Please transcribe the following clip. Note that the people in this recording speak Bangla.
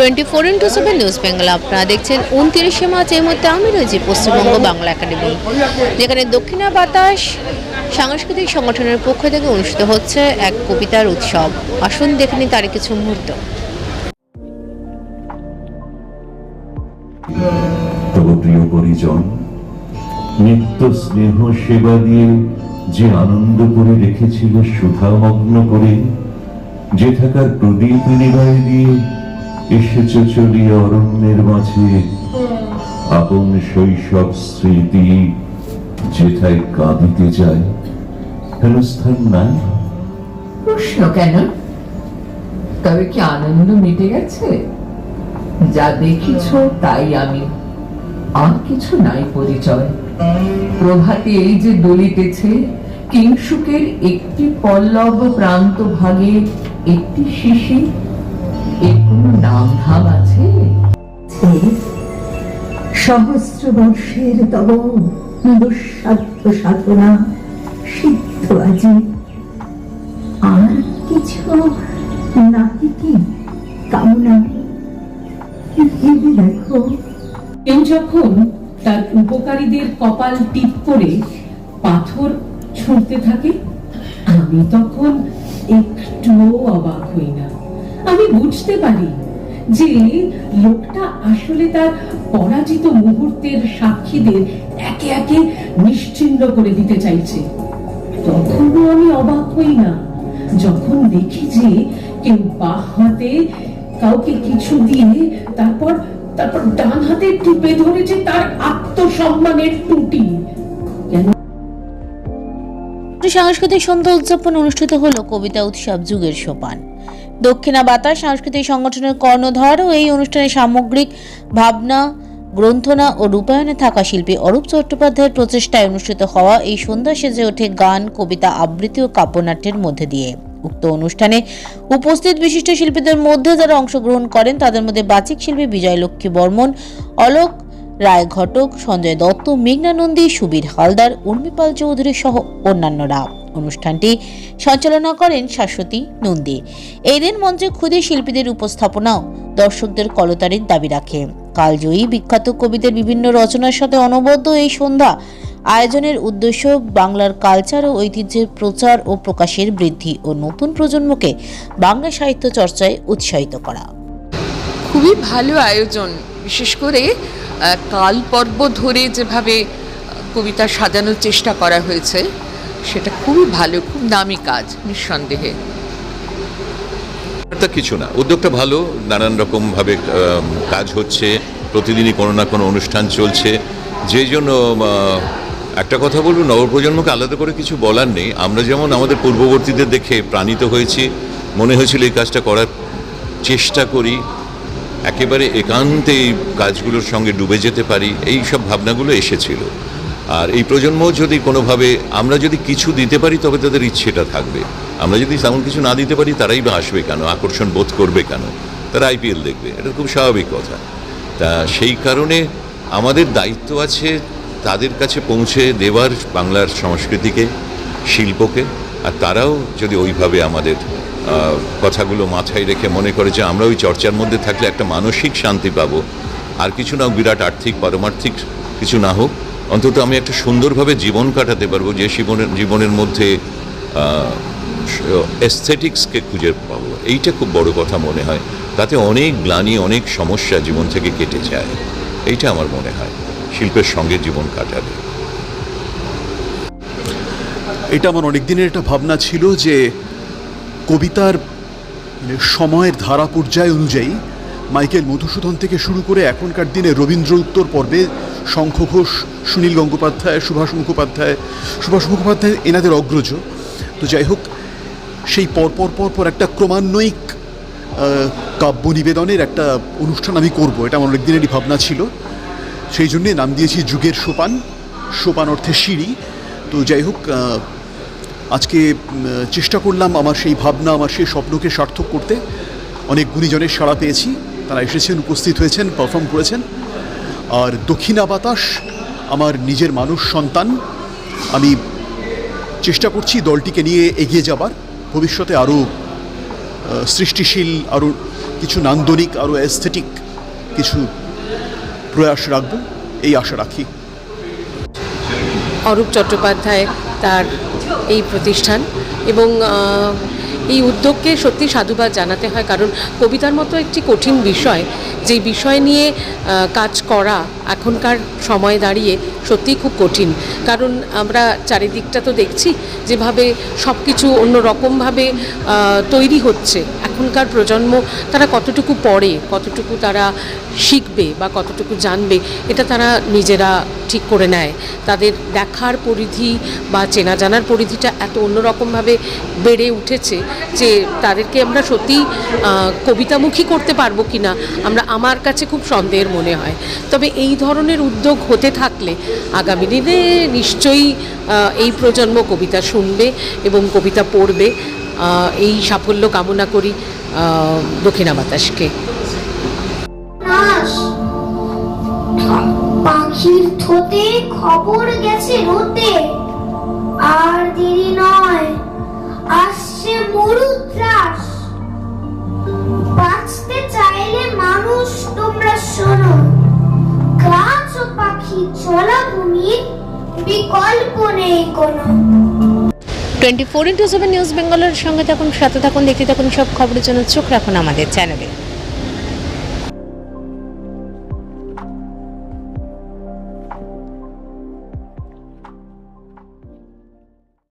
Twenty four into seven news Bengal আপনারা দেখছেন উনতিরিশে মার্চ, এই মুহূর্তে আমি রয়েছি পশ্চিমবঙ্গ বাংলা একাডেমি, যেখানে দক্ষিণা বাতাস সাংস্কৃতিক সংগঠনের পক্ষ থেকে অনুষ্ঠিত হচ্ছে এক কবিতার উৎসব। আসুন দেখে নিই তার কিছু মুহূর্ত। তব প্রিয় পরিজন, নিত্য স্নেহ সেবা দিয়ে যে আনন্দ করে রেখেছিল সুধামগ্ন করে, যে থাকার প্রদীপ নিবাই দিয়ে এসেছ চলিয়ে অরণ্যের মাঝে। আপন শৈশব স্মৃতি যেথায় কাঁদিতে যায় হেনস্থান নাই? প্রশ্ন কেন? তবে কি আনন্দ মিটে গেছে? যা দেখিছ তাই আমি। আর কিছু নাই পরিচয়। প্রভাতে এই যে দলিতেছে কিংসুকের একটি পল্লব প্রান্ত ভাগে একটি শিশি এর নাম ধাম আছে? সহস্র বর্ষের তব দুঃসাধ্য সাধনা সিদ্ধ আজি। আর কিছু নাকি কি কামনা? ভেবে দেখো। কেউ যখন তার উপকারীদের কপাল টিপ করে পাথর ছুঁড়তে থাকে, আমি তখন একটুও অবাক হই না। আমি বুঝতে পারি যে লোকটা আসলে তার পরাজিত মুহূর্তের সাক্ষীদের একে একে নিশ্চিন্ন করে দিতে চাইছে। তখনও আমি অবাক হই না। যখন দেখি যে কেউ বা হাতে কাউকে কিছু দিয়ে তারপর তারপর ডান হাতে টিপে ধরেছে তার আত্মসম্মানের টুটি সাংস্কৃতিক সন্ধ্যা উদযাপন অনুষ্ঠিত হল কবিতা উৎসব যুগের সোপান। দক্ষিণা বাতাস, সাংস্কৃতিক সংগঠনের কর্ণধার ও এই অনুষ্ঠানে সামগ্রিক ভাবনা, গ্রন্থনা ও রূপায়ণে থাকা শিল্পী অরূপ চট্টোপাধ্যায়ের প্রচেষ্টায় অনুষ্ঠিত হওয়া এই সন্ধ্যা সেজে ওঠে গান, কবিতা আবৃত্তি ও কাব্যনাট্যের মধ্যে দিয়ে। উক্ত অনুষ্ঠানে উপস্থিত বিশিষ্ট শিল্পীদের মধ্যে যারা অংশগ্রহণ করেন, তাদের মধ্যে বাচিক শিল্পী বিজয় লক্ষ্মী বর্মন, অলোক রায় ঘটক সঞ্জয় দত্ত, মেঘনা নন্দী, সুবীর হালদার, উর্মিপাল চৌধুরী সহ অন্যান্যরা। অনুষ্ঠানটি সঞ্চালনা করেন শাশ্বতী নন্দী। এই দিন মঞ্চে ক্ষুদে শিল্পীদের উপস্থাপনাও দর্শকদের কলতারের দাবি রাখে। কালজয়ী বিখ্যাত কবিদের বিভিন্ন রচনার সাথে অনবদ্য এই সন্ধ্যা আয়োজনের উদ্দেশ্য বাংলার কালচার ও ঐতিহ্যের প্রচার ও প্রকাশের বৃদ্ধি ও নতুন প্রজন্মকে বাংলা সাহিত্য চর্চায় উৎসাহিত করা। খুবই ভালো আয়োজন, বিশেষ করে কাল পর্ব ধরে যেভাবে কবিতা সাজানোর চেষ্টা করা হয়েছে, সেটা খুবই ভালো, খুব দামি কাজ, নিঃসন্দেহে। কিছু না, উদ্যোগটা ভালো, নানান রকমভাবে কাজ হচ্ছে, প্রতিদিনই কোনো না কোনো অনুষ্ঠান চলছে। যে জন্য একটা কথা বলব, নবপ্রজন্মকে আলাদা করে কিছু বলার নেই। আমরা যেমন আমাদের পূর্ববর্তীদের দেখে প্রাণিত হয়েছি, মনে হয়েছিল এই কাজটা করার চেষ্টা করি একেবারে একান্তে এই কাজগুলোর সঙ্গে ডুবে যেতে পারি, এই সব ভাবনাগুলো এসেছিল। আর এই প্রজন্ম যদি কোনোভাবে আমরা যদি কিছু দিতে পারি, তবে তাদের ইচ্ছেটা থাকবে। আমরা যদি তেমন কিছু না দিতে পারি, তারাই বা আসবে কেন? আকর্ষণ বোধ করবে কেন? তারা আইপিএল দেখবে, এটা খুব স্বাভাবিক কথা। তা সেই কারণে আমাদের দায়িত্ব আছে তাদের কাছে পৌঁছে দেওয়ার বাংলার সংস্কৃতিকে, শিল্পকে আর তারাও যদি ওইভাবে আমাদের কথাগুলো মাথায় রেখে মনে করে যে আমরা ওই চর্চার মধ্যে থাকলে একটা মানসিক শান্তি পাবো, আর কিছু না বিরাট আর্থিক, পারমার্থিক কিছু না হোক, অন্তত আমি একটা সুন্দরভাবে জীবন কাটাতে পারব যে জীবনের জীবনের মধ্যে এস্থেটিক্সকে খুঁজে পাবো। এইটা খুব বড় কথা মনে হয়। তাতে অনেক গ্লানি, অনেক সমস্যা জীবন থেকে কেটে যায়। এইটা আমার মনে হয়। শিল্পের সঙ্গে জীবন কাটালে। এটা আমার অনেক দিনের একটা ভাবনা ছিল যে কবিতার সময়ের ধারা পর্যায় অনুযায়ী মাইকেল মধুসূদন থেকে শুরু করে এখনকার দিনে রবীন্দ্র উত্তর পর্বে শঙ্খ ঘোষ, সুনীল গঙ্গোপাধ্যায়, সুভাষ মুখোপাধ্যায় সুভাষ মুখোপাধ্যায় এনাদের অগ্রজ। তো যাই হোক, সেই পরপর পরপর একটা ক্রমান্বয়িক কাব্য নিবেদনের একটা অনুষ্ঠান আমি করব। এটা আমার অনেক দিনেরই ভাবনা ছিল। সেই জন্যে নাম দিয়েছি যুগের সোপান। সোপান অর্থে সিঁড়ি। তো যাই হোক আজকে চেষ্টা করলাম আমার সেই ভাবনা, আমার সেই স্বপ্নকে সার্থক করতে। অনেক গুণীজনের সাড়া পেয়েছি। তারা এসেছেন, উপস্থিত হয়েছেন পারফর্ম করেছেন। আর দক্ষিণা বাতাস, আমার নিজের মানুষ, সন্তান, আমি চেষ্টা করছি দলটিকে নিয়ে এগিয়ে যাবার। ভবিষ্যতে আরও সৃষ্টিশীল, আরও কিছু নান্দনিক, আরও অ্যাস্থেটিক কিছু প্রয়াস রাখব, এই আশা রাখি। অরূপ চট্টোপাধ্যায় তার এই প্রতিষ্ঠান এবং এই উদ্যোগকে সত্যি সাধুবাদ জানাতে হয়। কারণ কবিতার মতো একটি কঠিন বিষয় যে বিষয় নিয়ে কাজ করা এখনকার সময় দাঁড়িয়ে সত্যিই খুব কঠিন। কারণ আমরা চারিদিকটা তো দেখছি, যেভাবে সব কিছু অন্য রকমভাবে তৈরি হচ্ছে। এখনকার প্রজন্ম তারা কতটুকু পড়ে, কতটুকু তারা শিখবে বা কতটুকু জানবে, এটা তারা নিজেরা ঠিক করে নেয়। তাদের দেখার পরিধি বা চেনা জানার পরিধিটা এত অন্যরকমভাবে বেড়ে উঠেছে যে তাদেরকে আমরা সত্যি কবিতামুখী করতে পারব কি না আমরা আমার কাছে খুব সন্দেহের মনে হয়। তবে এই ধরনের উদ্যোগ হতে থাকলে আগামী দিনে নিশ্চয়ই এই প্রজন্ম কবিতা শুনবে এবং কবিতা পড়বে। এই সাফল্য কামনা করি দক্ষিণা বাতাসকে। পাখির খবর গেছে রোতে আর দেরি নয় জলাভূমির বিকল্প নেই কোনো? Twenty four into seven news বেঙ্গলের সঙ্গে থাকুন, সাথে থাকুন, দেখতে থাকুন সব খবরের জন্য চোখ রাখুন আমাদের চ্যানেলে।